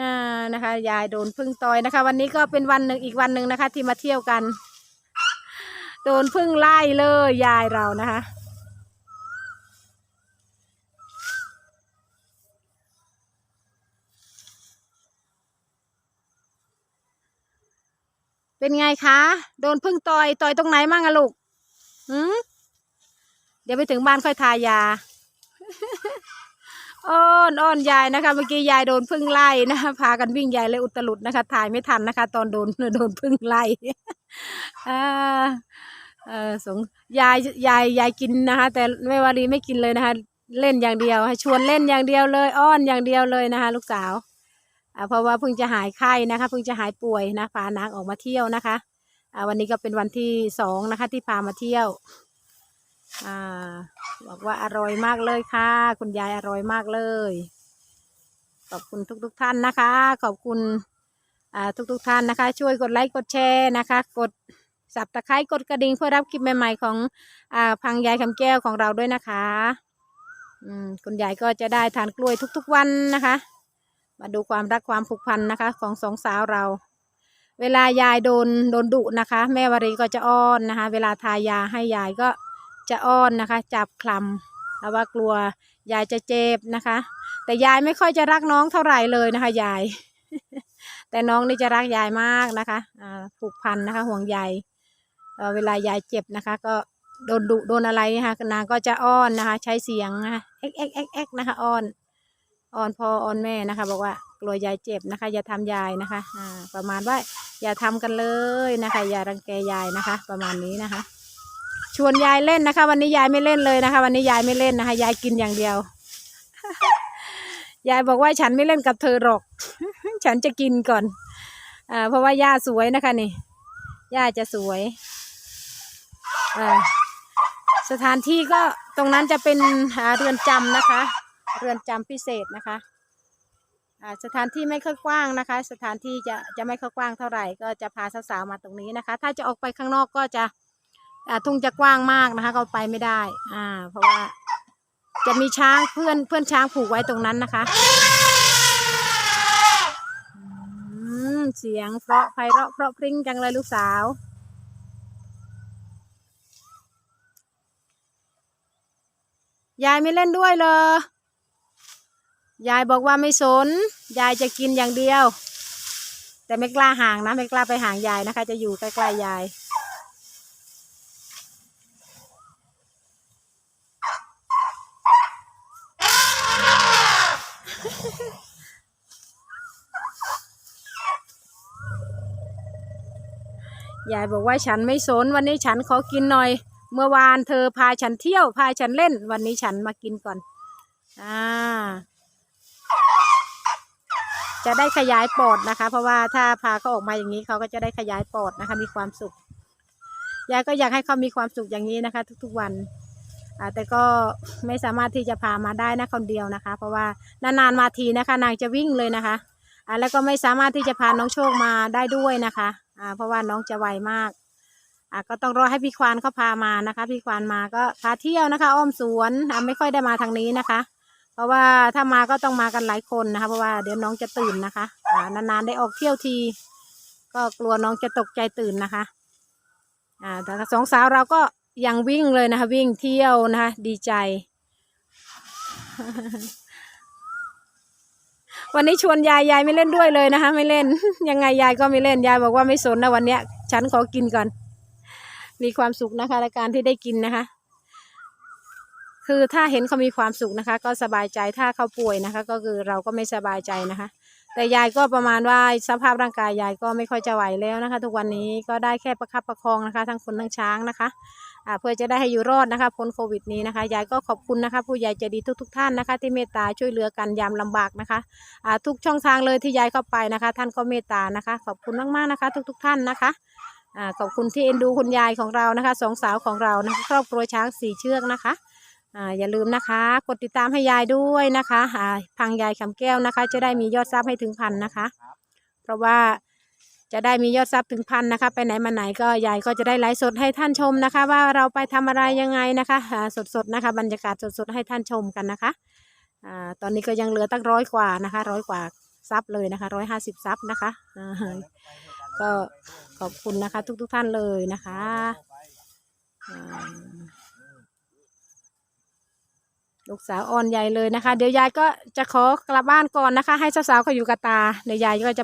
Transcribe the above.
อ่านะคะ ยายโดนพึ่งต่อยนะคะ วันนี้ก็เป็นวันหนึ่งอีกวันหนึ่งนะคะ ที่มาเที่ยวกัน โดนพึ่งไล่เลยยายเรานะคะเป็นไงคะ โดนพึ่งต่อยต่อยตรงไหนมั่งอะลูก หืมเดี๋ยวไปถึงบ้านค่อยทายา อ้อนอ้อนยายนะคะ เมื่อกี้ยายโดนพึ่งไล่นะคะพากันวิ่งยายเลยอุตลุดนะคะถ่ายไม่ทันนะคะ ตอนโดนโดนพึ่งไล่อ่าเออสงยายยายยายกินนะคะ แต่แม่วารีไม่กินเลยนะคะ เล่นอย่างเดียวชวนเล่นอย่างเดียวเลย อ้อนอย่างเดียวเลยนะคะ ลูกสาวอ่าเพราะว่าเพิ่งจะหายไข้นะคะเพิ่งจะหายป่วยนะพานางออกมาเที่ยวนะคะอ่าวันนี้ก็เป็นวันที่สองนะคะ ที่พามาเที่ยว อ่าบอกว่าอร่อยมากเลยค่ะ คุณยายอร่อยมากเลย ขอบคุณทุกๆทท่านนะคะ ขอบคุณอ่าทุกๆทท่านนะคะ ช่วยกดไลค์กดแชร์นะคะ กดสับตะไคร้กดกระดิ่งเพื่อรับคลิปใหม่ๆของอ่าพังยายคำแก้วของเราด้วยนะคะอืมคุณยายก็จะได้ทานกล้วยทุกๆวันนะคะ มาดูความรักความผูกพันนะคะ ของสองสาวเรา เวลายายโดนโดนดุนะคะ แม่วารีก็จะอ้อนนะคะ เวลาทายาให้ยายก็ จะอ้อนนะคะ จับคลำแล้วว่ากลัวยายจะเจ็บนะคะ แต่ยายไม่ค่อยจะรักน้องเท่าไหร่เลยนะคะยาย แต่น้องนี่จะรักยายมากนะคะอ่าผูกพันนะคะ ห่วงใยเออเวลายายเจ็บนะคะ ก็โดนดุโดนอะไรนะคะนางก็จะอ้อนนะคะ ใช้เสียงนะคะเอ็กเอ็กเอ็กเอ็กนะคะอ้อนอ้อนพ่ออ้อนแม่นะคะ บอกว่ากลัวยายเจ็บนะคะ อย่าทำยายนะคะอ่าประมาณว่าอย่าทำกันเลยนะคะ อย่ารังแกยายนะคะ ประมาณนี้นะคะ ชวนยายเล่นนะคะ วันนี้ยายไม่เล่นเลยนะคะ วันนี้ยายไม่เล่นนะคะ ยายกินอย่างเดียว ยายบอกว่าฉันไม่เล่นกับเธอหรอก ฉันจะกินก่อนอ่าเพราะว่าย่าสวยนะคะนี่ย่าจะสวยอ่าสถานที่ก็ตรงนั้นจะเป็นอาเรือนจำนะคะ เรือนจำพิเศษนะคะอ่าสถานที่ไม่ค่อยกว้างนะคะ สถานที่จะจะไม่ค่อยกว้างเท่าไหร่ ก็จะพาสาวๆมาตรงนี้นะคะ ถ้าจะออกไปข้างนอกก็จะ อ่ทุ่งจะกว้างมากนะคะก็ไปไม่ได้ อ่า เพราะว่าจะมีช้างเพื่อนเพื่อนช้างผูกไว้ตรงนั้นนะคะอืมเสียงเพราะไพเราะเพราะพริ้งจังเลยลูกสาว ยายไม่เล่นด้วยเลย ยายบอกว่าไม่สน ยายจะกินอย่างเดียว แต่ไม่กล้าห่างนะ ไม่กล้าไปห่างยายนะคะ จะอยู่ใกล้ๆยาย ยายบอกว่าฉันไม่สนวันนี้ฉันขอกินหน่อย เมื่อวานเธอพาฉันเที่ยวพาฉันเล่น วันนี้ฉันมากินก่อน อ่า จะได้ขยายปอดนะคะ เพราะว่าถ้าพาเขาออกมาอย่างนี้เขาก็จะได้ขยายปอดนะคะ มีความสุขยายก็อยากให้เขามีความสุขอย่างนี้นะคะ ทุกๆวัน แต่ก็ไม่สามารถที่จะพามาได้นะคนเดียวนะคะ เพราะว่านานๆมาทีนะคะ นางจะวิ่งเลยนะคะแล้วก็ไม่สามารถที่จะพาน้องโชคมาได้ด้วยนะคะเพราะว่าน้องจะไวมากก็ต้องรอให้พี่ควานเขาพามานะคะ พี่ควานมาก็พาเที่ยวนะคะ อ้อมสวนไม่ค่อยได้มาทางนี้นะคะ เพราะว่าถ้ามาก็ต้องมากันหลายคนนะคะ เพราะว่าเดี๋ยวน้องจะตื่นนะคะนานๆได้ออกเที่ยวที ก็กลัวน้องจะตกใจตื่นนะคะอ่าแต่สองสาวเราก็ ยังวิ่งเลยนะคะ วิ่งเที่ยวนะคะ ดีใจ วันนี้ชวนยายยายไม่เล่นด้วยเลยนะคะ ไม่เล่น ยังไงยายก็ไม่เล่นยายบอกว่าไม่สนนะวันเนี้ย ฉันขอกินก่อน มีความสุขนะคะในการที่ได้กินนะคะ คือถ้าเห็นเขามีความสุขนะคะ ก็สบายใจถ้าเขาป่วยนะคะ ก็คือเราก็ไม่สบายใจนะคะ แต่ยายก็ประมาณว่าสภาพร่างกายยายก็ไม่ค่อยจะไหวแล้วนะคะ ทุกวันนี้ก็ได้แค่ประคับประคองนะคะ ทั้งคนทั้งช้างนะคะ เพื่อจะได้ให้อยู่รอดนะคะพ้นโควิดนี้นะคะยายก็ขอบคุณนะคะ ผู้ใหญ่ใจดีทุก ๆท่านนะคะ ที่เมตตาช่วยเหลือกันยามลำบากนะคะทุกช่องทางเลยที่ยายเข้าไปนะคะ ท่านก็เมตตานะคะ ขอบคุณมากๆนะคะ ทุก ๆท่านนะคะอขอบคุณที่เอ็นดูคุณยายของเรานะคะสองสาวของเรานะคะครอบครัวช้างสี่เชือกนะคะอย่าลืมนะคะ กดติดตามให้ยายด้วยนะคะพังยายคำแก้วนะคะ จะได้มียอดซับให้ถึงพันนะคะ เพราะว่า จะได้มียอดทรัพย์ถึงพันนะคะ ไปไหนมาไหนก็ยายก็จะได้ไลฟ์สดให้ท่านชมนะคะ ว่าเราไปทำอะไรยังไงนะคะสดสดนะคะ บรรยากาศสดสดให้ท่านชมกันนะคะตอนนี้ก็ยังเหลือตั้งร้อยกว่านะคะร้อยกว่าซับเลยนะคะร้อยห้าสิบซับนะคะก็ขอบคุณนะคะ ทุกทุกท่านเลยนะคะลูกสาวอ่อนใหญ่เลยนะคะ เดี๋ยวยายก็จะขอกลับบ้านก่อนนะคะ ให้สาวๆเขาอยู่กับตาเดี๋ยวยายก็จะ